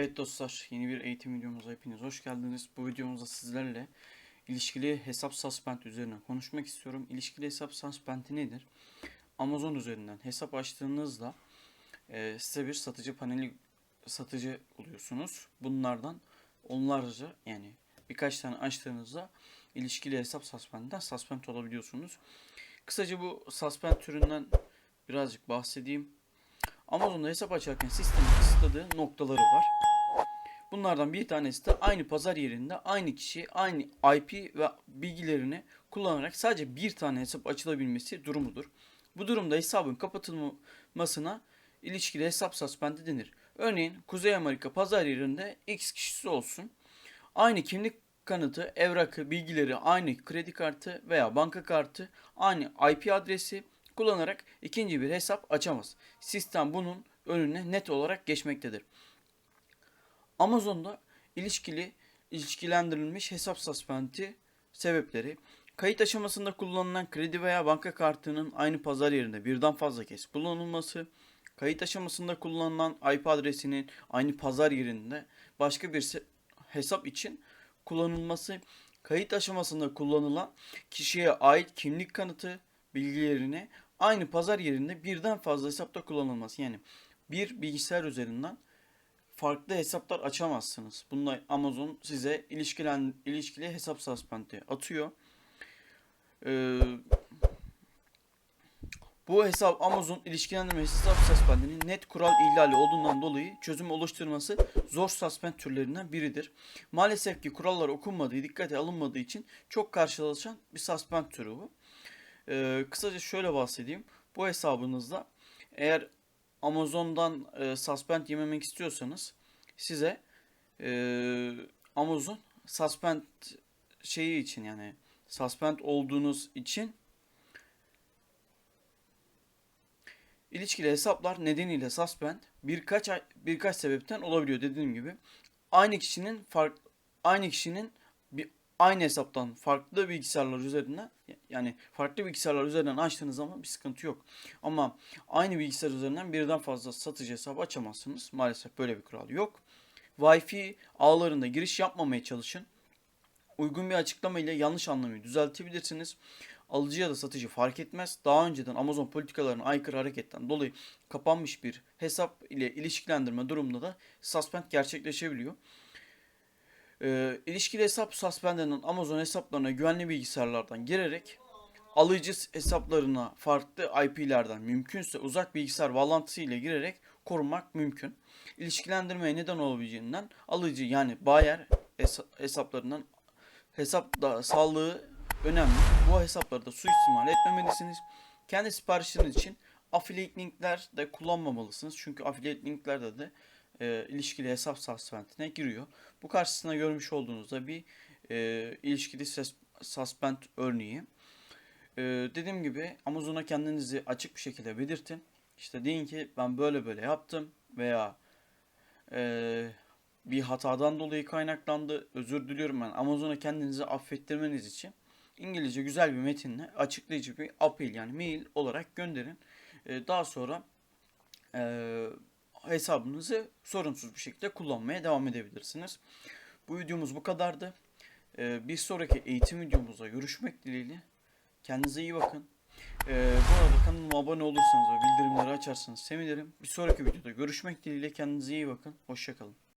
Evet dostlar, yeni bir eğitim videomuza hepiniz hoş geldiniz. Bu videomuzda sizlerle ilişkili hesap suspend üzerine konuşmak istiyorum. İlişkili hesap suspend nedir? Amazon üzerinden hesap açtığınızda e, size bir satıcı paneli satıcı oluyorsunuz. Bunlardan onlarca yani birkaç tane açtığınızda ilişkili hesap suspend'den suspend olabiliyorsunuz. Kısaca bu suspend türünden birazcık bahsedeyim. Amazon'da hesap açarken sistemin kısıtladığı noktaları var. Bunlardan bir tanesi de aynı pazar yerinde aynı kişi aynı IP ve bilgilerini kullanarak sadece bir tane hesap açılabilmesi durumudur. Bu durumda hesabın kapatılmasına ilişkili hesap suspendi denir. Örneğin Kuzey Amerika pazar yerinde X kişisi olsun. Aynı kimlik kanıtı, evrakı, bilgileri, aynı kredi kartı veya banka kartı, aynı IP adresi kullanarak ikinci bir hesap açamaz. Sistem bunun önüne net olarak geçmektedir. Amazon'da ilişkili ilişkilendirilmiş hesap suspendi sebepleri kayıt aşamasında kullanılan kredi veya banka kartının aynı pazar yerinde birden fazla kez kullanılması, kayıt aşamasında kullanılan IP adresinin aynı pazar yerinde başka bir hesap için kullanılması, kayıt aşamasında kullanılan kişiye ait kimlik kanıtı bilgilerini aynı pazar yerinde birden fazla hesapta kullanılması. Yani bir bilgisayar üzerinden farklı hesaplar açamazsınız. Bununla Amazon size ilişkilen, ilişkili hesap suspendi atıyor. Ee, bu hesap Amazon ilişkilendirme hesap suspendinin net kural ihlali olduğundan dolayı çözüm oluşturması zor suspend türlerinden biridir. Maalesef ki kurallar okunmadığı, dikkate alınmadığı için çok karşılaşan bir suspend türü bu. Ee, kısaca şöyle bahsedeyim. Bu hesabınızda eğer Amazon'dan e, suspend yememek istiyorsanız size e, Amazon suspend şeyi için yani suspend olduğunuz için ilişkili hesaplar nedeniyle suspend birkaç birkaç sebepten olabiliyor dediğim gibi. Aynı kişinin fark aynı kişinin bir aynı hesaptan farklı bilgisayarlar üzerinden yani farklı bilgisayarlar üzerinden açtığınız zaman bir sıkıntı yok. Ama aynı bilgisayar üzerinden birden fazla satıcı hesabı açamazsınız. Maalesef böyle bir kural yok. Wi-Fi ağlarında giriş yapmamaya çalışın. Uygun bir açıklama ile yanlış anlamayı düzeltebilirsiniz. Alıcı ya da satıcı fark etmez. Daha önceden Amazon politikalarına aykırı hareketten dolayı kapanmış bir hesap ile ilişkilendirme durumunda da suspend gerçekleşebiliyor. Ee, ilişkili hesap suspendinin Amazon hesaplarına güvenli bilgisayarlardan girerek alıcı hesaplarına farklı IP'lerden mümkünse uzak bilgisayar bağlantısı ile girerek korumak mümkün. İlişkilendirmeye neden olabileceğinden alıcı yani buyer hesa- hesaplarından hesap da sağlığı önemli. Bu hesapları da suistimal etmemelisiniz. Kendi siparişleriniz için affiliate linkler de kullanmamalısınız. Çünkü affiliate linklerde de e, ilişkili hesap suspendine giriyor. Bu karşısına görmüş olduğunuzda bir e, ilişkili ses, suspend örneği. E, dediğim gibi Amazon'a kendinizi açık bir şekilde belirtin. İşte deyin ki ben böyle böyle yaptım veya e, bir hatadan dolayı kaynaklandı. Özür diliyorum ben. Amazon'a kendinizi affettirmeniz için İngilizce güzel bir metinle açıklayıcı bir apel yani mail olarak gönderin. E, daha sonra e, hesabınızı sorunsuz bir şekilde kullanmaya devam edebilirsiniz. Bu videomuz bu kadardı. E, bir sonraki eğitim videomuzda görüşmek dileğiyle. Kendinize iyi bakın. E, bu arada kanalıma abone olursanız ve bildirimleri açarsanız sevinirim. Bir sonraki videoda görüşmek dileğiyle. Kendinize iyi bakın. Hoşçakalın.